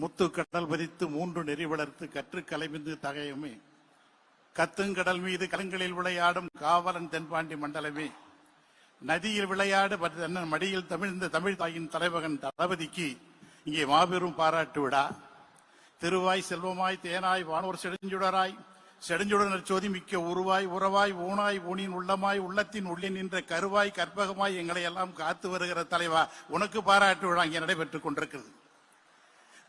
முத்து கடல் பதித்து மூன்று நெறி வளர்த்து கற்று கலைமிந்து தகையுமே. கத்துங்கடல் மீது கலங்களில் விளையாடும் காவலன் தென்பாண்டி மண்டலமே. நதியில் விளையாடு தன்னன் மடியில் தமிழ்ந்த தமிழ் தாயின் தலைவகன் தளபதிக்கு இங்கே மாபெரும் பாராட்டு விடா. திருவாய் செல்வமாய் தேனாய் வானோர் செடுஞ்சுடராய் செடுஞ்சுடனர் சோதி மிக்க உருவாய் உறவாய் ஊனாய் ஊனின் உள்ளமாய் உள்ளத்தின் உள்ளே நின்ற கருவாய் கற்பகமாய் எங்களை எல்லாம் காத்து வருகிற தலைவா உனக்கு பாராட்டு விழா இங்கே நடைபெற்றுக் கொண்டிருக்கிறது.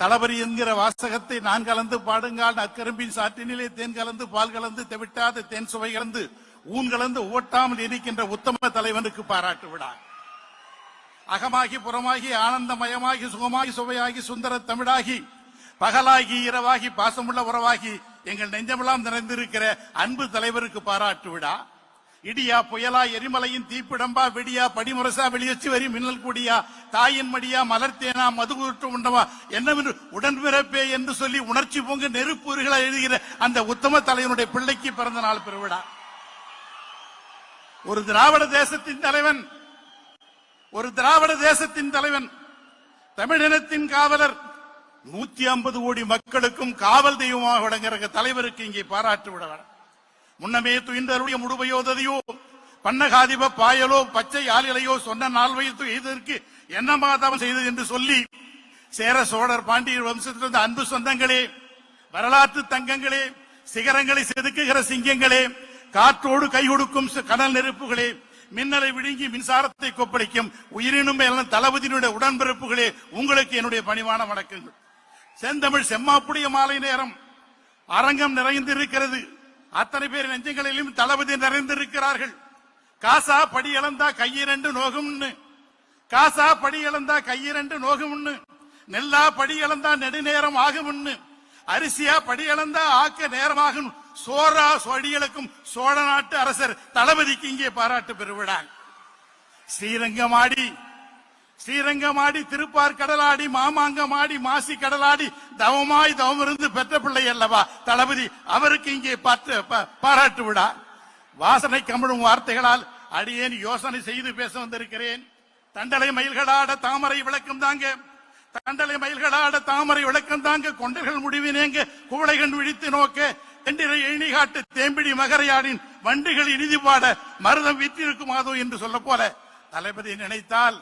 தளபதி என்கிற வாசகத்தை நான் கலந்து பாடுங்கால் நற்கரும்பின் சாற்றினிலே தேன் கலந்து பால் கலந்து தெவிட்டாத தேன் சுவை கலந்து ஊன் கலந்து ஓட்டாமல் இருக்கின்ற உத்தம தலைவனுக்கு பாராட்டு விழா. அகமாகி புறமாகி ஆனந்தமயமாகி சுகமாகி சுவையாகி சுந்தர தமிழாகி பகலாகி இரவாகி பாசமுள்ள உறவாகி எங்கள் நெஞ்சமெல்லாம் நிறைந்திருக்கிற அன்பு தலைவருக்கு பாராட்டு விழா. இடியா புயலா எரிமலையின் தீப்பிடம்பா வெடியா படிமுரசா வெளியச்சு வரி மின்னல் கூடியா தாயின் மடியா மலர்த்தேனா மதுகுற்று உண்டவா என்னவென்று உடன்பிறப்பே என்று சொல்லி உணர்ச்சி பொங்கு நெருப்பூர்களா எழுதுகிற அந்த உத்தம தலைவனுடைய பிள்ளைக்கு பிறந்த நாள் பெருவிழா ஒரு திராவிட தேசத்தின் தலைவன் ஒரு திராவிட தேசத்தின் தலைவன் தமிழினத்தின் காவலர் நூத்தி ஐம்பது கோடி மக்களுக்கும் காவல் தெய்வமாக விளங்குற தலைவருக்கு இங்கே பாராட்டு விட வேண்டும். முன்னமே துயின்றருடைய முடுவையோததையோ பன்னகாதிப பாயலோ பச்சை ஆளிலையோ சொன்ன நால்வையில் எய்ததற்கு என்ன மாதவம் செய்தது என்று சொல்லி சேர சோழர் பாண்டியர் வம்சத்திலிருந்து அன்பு சொந்தங்களே வரலாற்று தங்கங்களே சிகரங்களை செதுக்குகிற சிங்கங்களே காற்றோடு கை கொடுக்கும் ச- கடல் நெருப்புகளே மின்னலை விழுங்கி மின்சாரத்தை கொப்பளிக்கும் உயிரினும் எல்லாம் தளபதியினுடைய உடன்பிறப்புகளே உங்களுக்கு என்னுடைய பணிவான வணக்கங்கள். செந்தமிழ் செம்மாப்புடைய மாலை நேரம் அரங்கம் நிறைந்திருக்கிறது. அத்தனை பேர் நெஞ்சங்களிலும் தளபதி நிறைந்திருக்கிறார்கள். காசா படி இழந்தா கையிரண்டு நோகும்னு. காசா படி இழந்தா கையிரண்டு நோகும்னு. நெல்லா படி இழந்தா நெடுநேரம் ஆகும்னு. அரிசியா படி இழந்தா ஆக்க நேரமாகும். சோரா சொடிகளுக்கும் சோழ நாட்டு அரசர் தளபதிக்கு இங்கே பாராட்டு பெறுவிடா ஸ்ரீரங்கமாடி ஸ்ரீரங்கமாடி திருப்பார் கடலாடி மாமாங்கமாடி மாசி கடலாடி தவமாய் தவம் இருந்து பெற்ற பிள்ளை அல்லவா? தளபதி அவருக்கு இங்கே பார்த்து பாராட்டு விடா வாசனை கமிழும் வார்த்தைகளால் அடியேன் யோசனை செய்து பேச வந்திருக்கிறேன். தண்டலை மயில்களாட தாமரை விளக்கம் தாங்க. தண்டலை மயில்களாட தாமரை விளக்கம் தாங்க. கொண்டர்கள் முடிவினேங்க குவளைகன் விழித்து நோக்க. தெண்டிரை எழிகாட்டு தேம்பிடி மகரையாடின் வண்டுகள் இனிதி பாட மருதம் விற்றிருக்குமாதோ என்று சொல்ல போல. தளபதி நினைத்தால்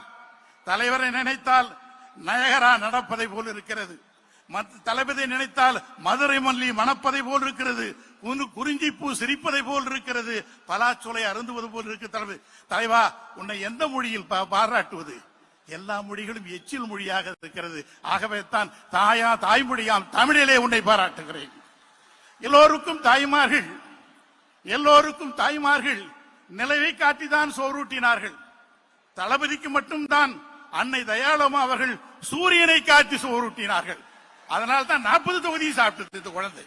தலைவரை நினைத்தால் நயகரா நடப்பதை போல் இருக்கிறது. மத்- தளபதி நினைத்தால் மதுரை மல்லி மணப்பதை போல் இருக்கிறது. உன்னு குறிஞ்சி பூ சிரிப்பதை போல் இருக்கிறது. பலாச்சோலை அருந்துவது போல் இருக்கு தலைவர் தலைவா உன்னை எந்த மொழியில் பாராட்டுவது? எல்லா மொழிகளும் எச்சில் மொழியாக இருக்கிறது. ஆகவே தான் தாயா தாய்மொழியாம் தமிழிலே உன்னை பாராட்டுகிறேன். எல்லோருக்கும் தாய்மார்கள் எல்லோருக்கும் தாய்மார்கள் நிலவை காட்டிதான் சோறூட்டினார்கள் தளபதிக்கு மட்டும்தான் அன்னை தயாளமா அவர்கள் சூரியனை காட்டி சோறுட்டினார்கள் அதனால் தான் நாற்பது தொகுதி சாப்பிட்டது இந்த குழந்தை.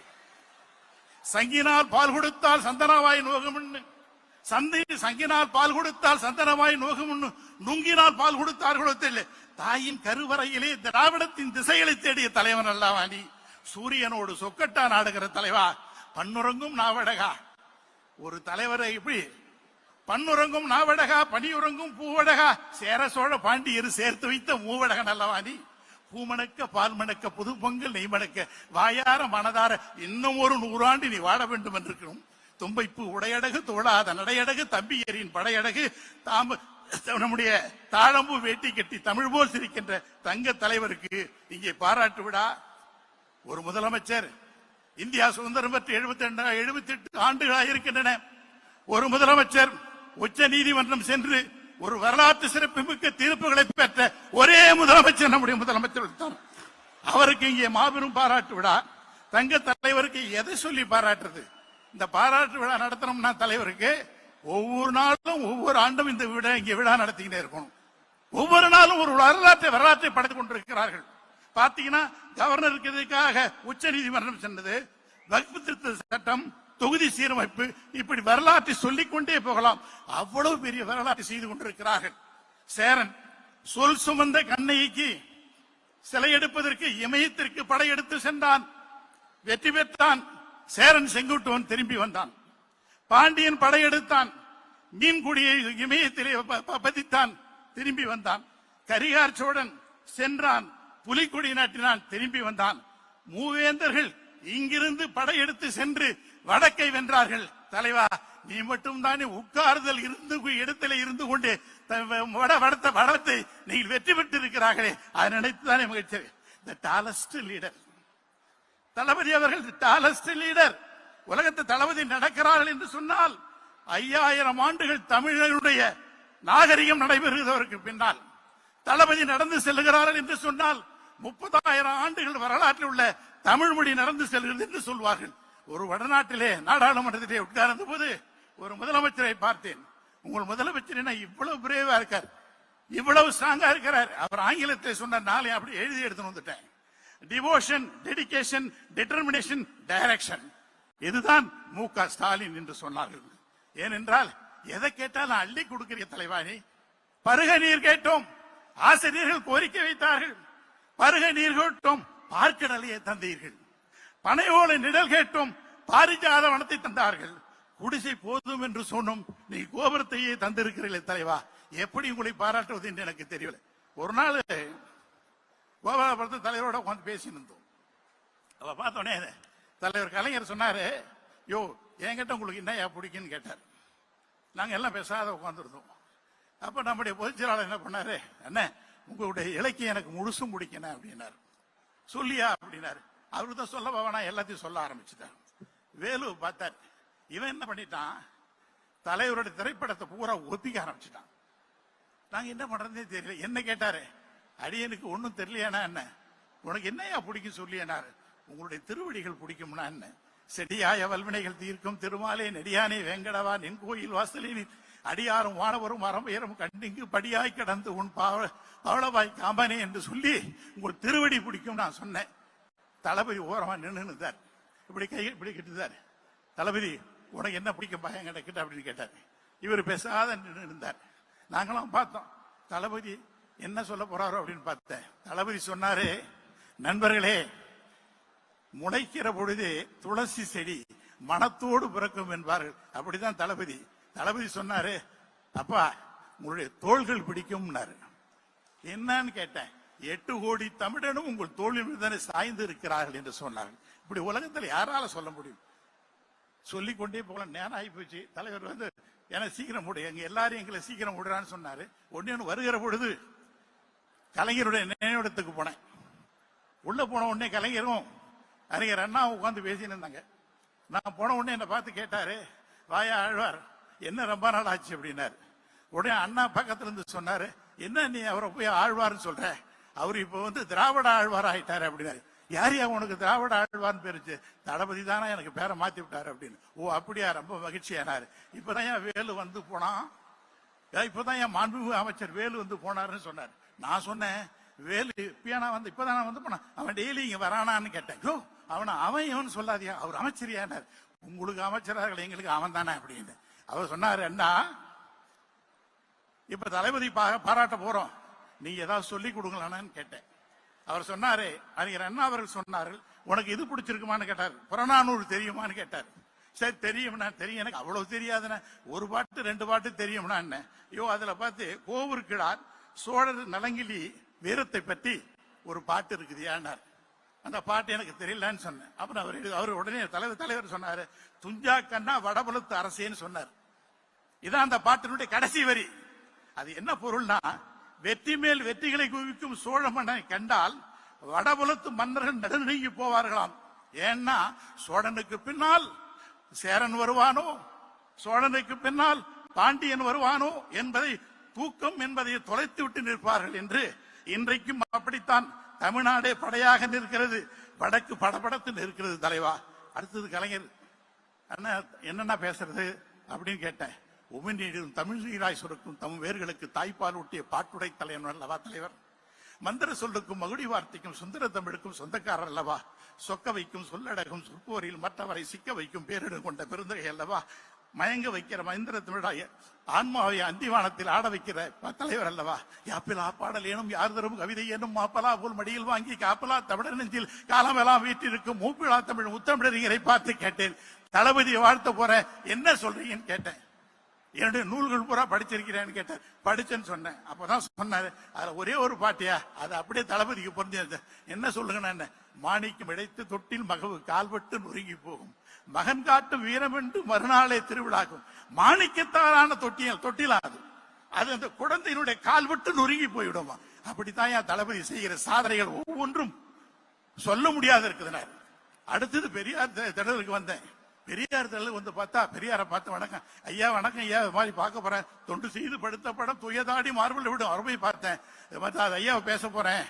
சங்கினால் பால் கொடுத்தால் சந்தனவாய் நோகும்னு சந்தை சங்கினால் பால் கொடுத்தால் சந்தனவாய் நோகும்னு நுங்கினால் பால் கொடுத்தார்களோ தெரியல. தாயின் கருவறையிலே திராவிடத்தின் திசைகளை தேடிய தலைவன் அல்லவா சூரியனோடு சொக்கட்டா நாடுகிற தலைவா. பன்னுறங்கும் நாவடகா. ஒரு தலைவரை இப்படி பண்ணுறங்கும் நாவடகா பனியுறங்கும் பூவடகா. சேர சோழ பாண்டியர் சேர்த்து வைத்த மூவடக நல்லவாணி பூமணக்க பால் மணக்க புது பொங்கல் நெய் மணக்க வாயார மனதார இன்னும் ஒரு நூறாண்டு நீ வாழ வேண்டும் என்றிருக்கிறோம். தும்பைப்பு உடையடகு தோழாத நடையடகு தம்பியரின் படையடகு தாம நம்முடைய தாழம்பு வேட்டி கட்டி தமிழ் போல் சிரிக்கின்ற தங்க தலைவருக்கு இங்கே பாராட்டு விடா. ஒரு முதலமைச்சர் இந்தியா சுதந்திரம் பெற்று எழுபத்தி எழுபத்தி எட்டு ஆண்டுகளாக இருக்கின்றன ஒரு முதலமைச்சர் உச்ச நீதிமன்றம் சென்று ஒரு வரலாற்று சிறப்புமிக்க தீர்ப்புகளை பெற்ற ஒரே முதலமைச்சர் நம்முடைய முதலமைச்சர் தான் அவருக்கு இங்கே மாபெரும் பாராட்டு விழா. தங்க தலைவருக்கு எதை சொல்லி பாராட்டுறது? இந்த பாராட்டு விழா நடத்தணும்னா தலைவருக்கு ஒவ்வொரு நாளும் ஒவ்வொரு ஆண்டும் இந்த விழா இங்கே விழா நடத்திக்கிட்டே இருக்கணும். ஒவ்வொரு நாளும் ஒரு வரலாற்றை வரலாற்றை படைத்துக் கொண்டிருக்கிறார்கள். பாத்தீங்கன்னா கவர்னருக்கு இதுக்காக உச்ச நீதிமன்றம் சென்றது. வகுப்பு திருத்த சட்டம் தொகுதி சீரமைப்பு இப்படி வரலாற்றை சொல்லிக்கொண்டே போகலாம். அவ்வளவு பெரிய வரலாற்றை செய்து கொண்டிருக்கிறார்கள். சேரன் சொல் சுமந்த கண்ணைக்கு சிலை எடுப்பதற்கு இமயத்திற்கு படையெடுத்து சென்றான். வெற்றி பெற்றான். சேரன் செங்குட்டுவன் திரும்பி வந்தான். பாண்டியன் படையெடுத்தான் மீன்குடியை இமயத்திலே பதித்தான். திரும்பி வந்தான். கரிகார் சோழன் சென்றான். புலிக்குடி நாட்டினான் திரும்பி வந்தான். மூவேந்தர்கள் இங்கிருந்து படையெடுத்து சென்று வடக்கை வென்றார்கள். தலைவா நீ மட்டும் தானே உட்கார்தல் இருந்து இடத்துல இருந்து கொண்டு த- வட வடத்த வடத்தை நீங்கள் வெற்றி பெற்று இருக்கிறார்களே அதை நினைத்து தானே மகிழ்ச்சி. த டாலஸ்ட் லீடர் தளபதி அவர்கள் டாலஸ்ட் லீடர் உலகத்து தளபதி நடக்கிறார்கள் என்று சொன்னால் ஐயாயிரம் ஆண்டுகள் தமிழருடைய நாகரிகம் நடைபெறுவதற்கு பின்னால் தளபதி நடந்து செல்லுகிறார்கள் என்று சொன்னால் முப்பதாயிரம் ஆண்டுகள் வரலாற்றில் உள்ள தமிழ் மொழி நடந்து செல்கிறது என்று சொல்வார்கள். ஒரு வடநாட்டிலே நாடாளுமன்றத்திலே உட்கார்ந்த போது ஒரு முதலமைச்சரை பார்த்தேன். உங்கள் முதலமைச்சர் என்ன இவ்வளவு பிரேவா இருக்கார். இவ்வளவு ஸ்ட்ராங்கா இருக்கிறார். அவர் ஆங்கிலத்தை சொன்ன நாளை அப்படி எழுதி எடுத்து வந்துட்டேன். டிவோஷன் டெடிகேஷன் டிட்டர்மினேஷன் டைரக்ஷன் இதுதான் மு க ஸ்டாலின் என்று சொன்னார்கள். ஏனென்றால் எதை கேட்டாலும் அள்ளி கொடுக்கிற தலைவாணி. பருக நீர் கேட்டோம். ஆசிரியர்கள் கோரிக்கை வைத்தார்கள். பருக நீர் கேட்டோம். பார்க்கடலையே தந்தீர்கள். பனையோலை நிழல் கேட்டும் பாரிஜாத வனத்தை தந்தார்கள். குடிசை போதும் என்று சொன்னும் நீ கோபுரத்தையே தந்திருக்கிறீர்களே தலைவா. எப்படி உங்களை பாராட்டுவது என்று எனக்கு தெரியல ஒரு நாள் கோபாலபுரத்து தலைவரோட உட்காந்து பேசிட்டு இருந்தோம். அவ பார்த்தோன்னே தலைவர் கலைஞர் சொன்னாரு யோ என்கிட்ட உங்களுக்கு என்ன பிடிக்குன்னு கேட்டார். நாங்கள் எல்லாம் பேசாத உட்காந்துருந்தோம் அப்போ நம்முடைய பொதுச்செயலாளர் என்ன பண்ணாரு என்ன உங்களுடைய இலக்கியம் எனக்கு முழுசும் பிடிக்கணும் அப்படின்னாரு. சொல்லியா அப்படின்னாரு. அவரு தான் சொல்ல வேணா எல்லாத்தையும் சொல்ல ஆரம்பிச்சுட்டார். வேலு பார்த்தார். இவன் என்ன பண்ணிட்டான்? தலைவருடைய திரைப்படத்தை பூரா ஒத்திக்க ஆரம்பிச்சுட்டான். நாங்க என்ன பண்றதே தெரியல. என்ன கேட்டாரு? அடியனுக்கு ஒண்ணும் தெரியலையானா என்ன? உனக்கு என்னையா பிடிக்கும் சொல்லியனாரு. உங்களுடைய திருவடிகள் பிடிக்கும்னா என்ன? செடியாய வல்வினைகள் தீர்க்கும் திருமாலே நெடியானே வேங்கடவா நின் கோயில் வாசலின் அடியாரும் வானவரும் மரம்பெயரும் கண்டிங்கு படியாய் கடந்து உன் பாவ பவளவாய் காமனே என்று சொல்லி உங்கள் திருவடி பிடிக்கும் நான் சொன்னேன். தளபதி ஓரமா நின்று இப்படி கை இப்படி கிட்டுதார் தளபதி உனக்கு என்ன பிடிக்கும் பயம் கிட்ட அப்படின்னு கேட்டார். இவர் பேசாத நின்று இருந்தார் நாங்களாம் பார்த்தோம். தளபதி என்ன சொல்ல போறாரோ அப்படின்னு பார்த்தேன். தளபதி சொன்னாரு நண்பர்களே முளைக்கிற பொழுது துளசி செடி மனத்தோடு பிறக்கும் என்பார்கள். அப்படிதான் தளபதி. தளபதி சொன்னாரு அப்பா உங்களுடைய தோள்கள் பிடிக்கும்னாரு. என்னன்னு கேட்டேன். எட்டு கோடி தமிழனும் உங்கள் தோளின் தானே சாய்ந்து இருக்கிறார்கள் என்று சொன்னார்கள். இப்படி உலகத்தில் யாரால சொல்ல முடியும்? சொல்லிக்கொண்டே கொண்டே போகலாம். நேரம் ஆகி போச்சு. தலைவர் வந்து என சீக்கிரம் முடி. எங்க எல்லாரும் எங்களை சீக்கிரம் விடுறான்னு சொன்னாரு. ஒன்னு ஒன்று வருகிற பொழுது கலைஞருடைய நினைவிடத்துக்கு போனேன். உள்ள போன உடனே கலைஞரும் அறிஞர் அண்ணா உட்காந்து பேசின்னு இருந்தாங்க. நான் போன உடனே என்னை பார்த்து கேட்டாரு வாயா ஆழ்வார் என்ன ரொம்ப நாள் ஆச்சு? அப்படின்னாரு. உடனே அண்ணா பக்கத்துல இருந்து சொன்னாரு என்ன நீ அவரை போய் ஆழ்வார்னு சொல்ற? அவர் இப்ப வந்து திராவிட ஆழ்வார் ஆயிட்டாரு அப்படின்னாரு. யார் யா உனக்கு திராவிட ஆழ்வார்னு பேருச்சு தளபதி தானே எனக்கு பேரை மாத்தி விட்டாரு அப்படின்னு. ஓ அப்படியா? ரொம்ப மகிழ்ச்சியானாரு. இப்பதான் என் வேலு வந்து போனான் ஏன் இப்பதான் என் மாண்புமிகு அமைச்சர் வேலு வந்து போனாருன்னு சொன்னார். நான் சொன்னேன் வேலு இப்பயானா வந்து இப்பதான் நான் வந்து போனான் அவன் டெய்லி இங்க வரானான்னு கேட்டேன். யோ அவனை அவன் இவன் சொல்லாதியா? அவர் அமைச்சரியானார். உங்களுக்கு அமைச்சரார்கள் எங்களுக்கு அவன் தானே அப்படின்னு. அவர் சொன்னாரு என்ன இப்ப தளபதி பாராட்ட போறோம். நீங்க ஏதாவது சொல்லி கொடுங்களானு கேட்டேன். அவர் சொன்னாரு அறிஞர் அண்ணா அவர்கள் சொன்னார்கள் உனக்கு இது பிடிச்சிருக்குமான்னு கேட்டார். புறநானூறு தெரியுமான்னு கேட்டார். சரி தெரியும்னா தெரியும். எனக்கு அவ்வளவு தெரியாதுண்ணே. ஒரு பாட்டு ரெண்டு பாட்டு தெரியும்னா என்ன? ஐயோ அதுல பார்த்து கோவூர்கிழார் சோழர் நலங்கிலி வீரத்தை பற்றி ஒரு பாட்டு இருக்குதுயான்னார் அந்த பாட்டு எனக்கு தெரியலன்னு சொன்னேன். அப்புறம் அவர் அவர் உடனே தலைவர் தலைவர் சொன்னாரு துஞ்சா கண்ணா வடபுலத்து அரசேன்னு சொன்னார். இதான் அந்த பாட்டினுடைய கடைசி வரி. அது என்ன பொருள்னா வெற்றி மேல் வெற்றிகளை குவிக்கும் சோழ மன்னனை கண்டால் வடபுலத்து மன்னர்கள் நடுநடுங்கி போவார்களாம். ஏன்னா சோழனுக்கு பின்னால் சேரன் வருவானோ? சோழனுக்கு பின்னால் பாண்டியன் வருவானோ? என்பதை தூக்கம் என்பதை தொலைத்து விட்டு நிற்பார்கள் என்று இன்றைக்கும் அப்படித்தான் தமிழ்நாடே படையாக நிற்கிறது. வடக்கு படபடத்து நிற்கிறது தலைவா. அடுத்தது கலைஞர். அண்ணா என்னென்ன பேசுறது அப்படின்னு கேட்டேன். உமிழ்நீரும் தமிழ் நீராய் சுரக்கும் தம் வேர்களுக்கு தாய்ப்பால் ஊட்டிய பாட்டுடை தலைவன் அல்லவா தலைவர்? மந்திர சொல்லுக்கும் மகுடி வார்த்தைக்கும் சுந்தர தமிழுக்கும் சொந்தக்காரர் அல்லவா? சொக்க வைக்கும் சொல்லடகும் சொற்போரில் மற்றவரை சிக்க வைக்கும் பேரிடு கொண்ட பெருந்தகை அல்லவா? மயங்க வைக்கிற மந்திர தமிழாய ஆன்மாவை அந்திவானத்தில் ஆட வைக்கிற தலைவர் அல்லவா? யாப்பிலா பாடல் ஏனும் யார் தரும் கவிதை ஏனும் மாப்பலா போல் மடியில் வாங்கி காப்பலா தமிழர் நெஞ்சில் காலமெல்லாம் வீட்டிற்கும் மூப்பிழா தமிழ் முத்தமிழறிஞரை பார்த்து கேட்டேன். தளபதியை வாழ்த்த போற என்ன சொல்றீங்கன்னு கேட்டேன். என்னுடைய நூல்கள் பூரா படிச்சிருக்கிறேன்னு கேட்டார் படிச்சேன்னு சொன்னேன். அப்பதான் சொன்னாரு அதுல ஒரே ஒரு பாட்டியா? அது அப்படியே தளபதிக்கு பொருந்தது என்ன சொல்லுங்க என்ன? மாணிக்கம் இடைத்து தொட்டில் மகவு கால்பட்டு நொறுங்கி போகும். மகன் காட்டும் வீரம் என்று மறுநாளே திருவிழாக்கும் மாணிக்கத்தாரான தொட்டியல் தொட்டிலா அது. அது அந்த குழந்தையினுடைய கால்பட்டு நொறுங்கி போயிடுமா? அப்படித்தான் என் தளபதி செய்கிற சாதனைகள் ஒவ்வொன்றும் சொல்ல முடியாத இருக்குதுனார் அடுத்தது பெரியார் திடலுக்கு வந்தேன். பெரியார் தள்ளு வந்து பார்த்தா பெரியாரை பார்த்து வணக்கம். ஐயா வணக்கம் ஐயா இது மாதிரி பார்க்க போறேன். தொண்டு செய்து படுத்த படம் துயதாடி மார்பிள் விடும். அருமை போய் பார்த்தேன். இது பார்த்தா அது ஐயாவை பேச போறேன்.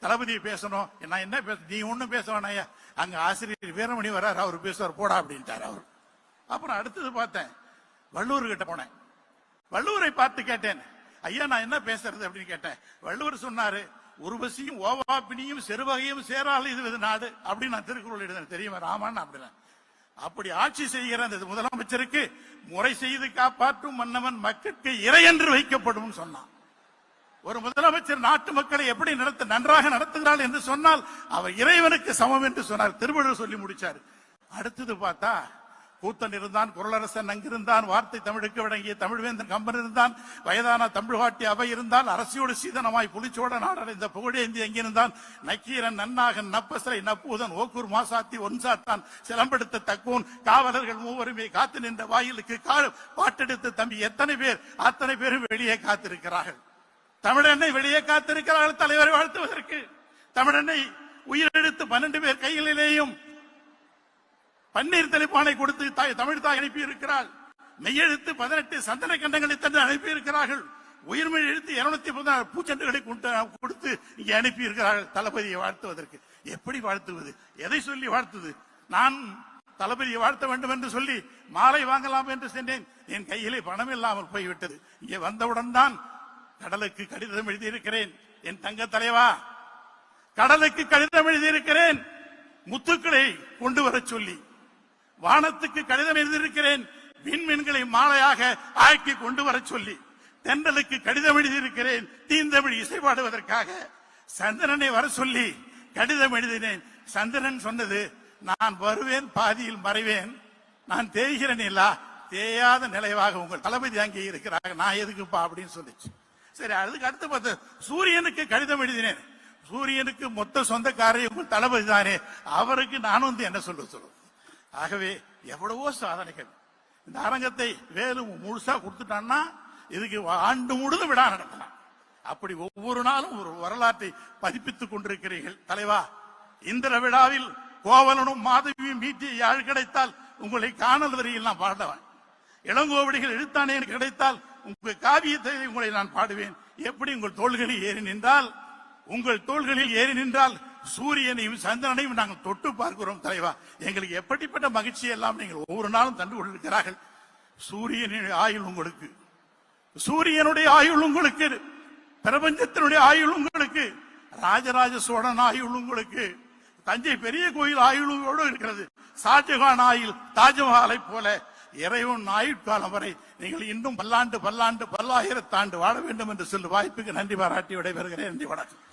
தளபதியை பேசணும். நான் என்ன பேச நீ ஒன்றும் பேச வேணாம் ஐயா. அங்க ஆசிரியர் வீரமணி வர்றாரு அவர் பேசுவார். போடா அப்படின்ட்டார் அவர். அப்புறம் அடுத்தது பார்த்தேன். வள்ளூர் கிட்ட போனேன். வள்ளுவரை பார்த்து கேட்டேன். ஐயா நான் என்ன பேசுறது அப்படின்னு கேட்டேன். வள்ளுவர் சொன்னாரு உருவசியும் ஓவாப்பினியும் செருவகையும் சேரால் இது இது நாடு. அப்படின்னு நான் திருக்குறள் எழுதினேன். தெரியுமா? ராமான்னு அப்படிதான். அப்படி ஆட்சி செய்கிற அந்த முதலமைச்சருக்கு முறை செய்து காப்பாற்றும் மன்னவன் மக்களுக்கு இறை என்று வைக்கப்படும் சொன்னான். ஒரு முதலமைச்சர் நாட்டு மக்களை எப்படி நடத்த நன்றாக நடத்துகிறாள் என்று சொன்னால் அவர் இறைவனுக்கு சமம் என்று சொன்னார். திருவள்ளுவர் சொல்லி முடிச்சார். அடுத்தது பார்த்தா கூத்தன் இருந்தான் குரலரசன் அங்கிருந்தான் வார்த்தை தமிழுக்கு வழங்கிய தமிழ்வேந்தன் கம்பன் இருந்தான் வயதான தமிழ்காட்டி அவை இருந்தால் அரசியோடு சீதனமாய் புலிச்சோட நாடடைந்த புகழேந்தி அங்கிருந்தான். நக்கீரன் நன்னாகன் நப்பசரை நப்பூதன் ஓக்கூர் மாசாத்தி ஒன்சாத்தான் சிலம்பெடுத்த தக்கோன் காவலர்கள் மூவருமே காத்து நின்ற வாயிலுக்கு கா- பாட்டெடுத்த தம்பி எத்தனை பேர் அத்தனை பேரும் வெளியே காத்திருக்கிறார்கள். தமிழனை வெளியே காத்திருக்கிறார்கள் தலைவரை வாழ்த்துவதற்கு. தமிழனை உயிரெழுத்து பன்னெண்டு பேர் கைகளிலேயும் பன்னீர் தெளிப்பானை கொடுத்து தாய் தமிழ் தாய் அனுப்பி இருக்கிறாள் மெய்யெழுத்து பதினெட்டு சந்தன கண்டங்களை தந்து அனுப்பி இருக்கிறார்கள் உயிர்மெய் எழுத்து இருநூத்தி பதினாறு பூச்செண்டுகளை கொண்டு- கொடுத்து இங்கே அனுப்பி இருக்கிறார்கள் தளபதியை வாழ்த்துவதற்கு. எப்படி வாழ்த்துவது? எதை சொல்லி வாழ்த்துவது நான் தளபதியை வாழ்த்த வேண்டும் என்று சொல்லி மாலை வாங்கலாம் என்று சென்றேன். என் கையிலே பணம் இல்லாமல் போய்விட்டது. இங்கே வந்தவுடன் தான் கடலுக்கு கடிதம் எழுதியிருக்கிறேன். என் தங்க தலைவா கடலுக்கு கடிதம் எழுதியிருக்கிறேன். முத்துக்களை கொண்டு வரச் சொல்லி. வானத்துக்கு கடிதம் எழுதியிருக்கிறேன். விண்மீன்களை மாலையாக ஆக்கி கொண்டு வரச் சொல்லி தென்றலுக்கு கடிதம் எழுதியிருக்கிறேன். தீந்தமிழ் இசைப்பாடுவதற்காக சந்திரனை வர சொல்லி கடிதம் எழுதினேன். சந்திரன் சொன்னது நான் வருவேன் பாதியில் மறைவேன். நான் தேய்கிறேன் இல்லா தேயாத நிலைவாக உங்கள் தளபதி அங்கே இருக்கிறாங்க நான் எதுக்குப்பா? அப்படின்னு சொல்லிச்சு. சரி அதுக்கு அடுத்து பார்த்து சூரியனுக்கு கடிதம் எழுதினேன். சூரியனுக்கு மொத்த சொந்தக்காரர் உங்கள் தளபதி தானே. அவருக்கு நானும் வந்து என்ன சொல்ல சொல்லுவேன் ஆகவே எவ்வளவோ சாதனைகள். இந்த அரங்கத்தை வேலு முழுசா கொடுத்துட்டான்னா இதுக்கு ஆண்டு முழுதும் விழா நடத்தலாம் அப்படி ஒவ்வொரு நாளும் ஒரு வரலாற்றை பதிப்பித்துக் கொண்டிருக்கிறீர்கள். தலைவா இந்திர விழாவில் கோவலனும் மாதவியும் மீட்டிய யாழ் கிடைத்தால் உங்களை காணல் வரியில் நான் பாடுவேன். இளங்கோவடிகள் எழுத்தானே எனக்கு கிடைத்தால் உங்கள் காவியத்தை உங்களை நான் பாடுவேன். எப்படி உங்கள் தோள்களில் ஏறி நின்றால் உங்கள் தோள்களில் ஏறி நின்றால் சூரியனையும் சந்திரனையும் நாங்கள் தொட்டு பார்க்கிறோம் தலைவா. எங்களுக்கு எப்படிப்பட்ட மகிழ்ச்சி எல்லாம் நீங்கள் ஒவ்வொரு நாளும் தந்து கொண்டிருக்கிறார்கள். சூரியனின் ஆயுள் உங்களுக்கு. சூரியனுடைய ஆயுள் உங்களுக்கு. பிரபஞ்சத்தினுடைய ஆயுள் உங்களுக்கு. ராஜராஜ சோழன் ஆயுள் உங்களுக்கு. தஞ்சை பெரிய கோயில் ஆயுளோடு இருக்கிறது. ஷாஜகான் ஆயுள் தாஜ்மஹாலை போல இறைவன் ஆயுட்காலம் வரை நீங்கள் இன்னும் பல்லாண்டு பல்லாண்டு பல்லாயிரத்தாண்டு வாழ வேண்டும் என்று சொல்லி வாய்ப்புக்கு நன்றி பாராட்டி விடைபெறுகிறேன். நன்றி வணக்கம்.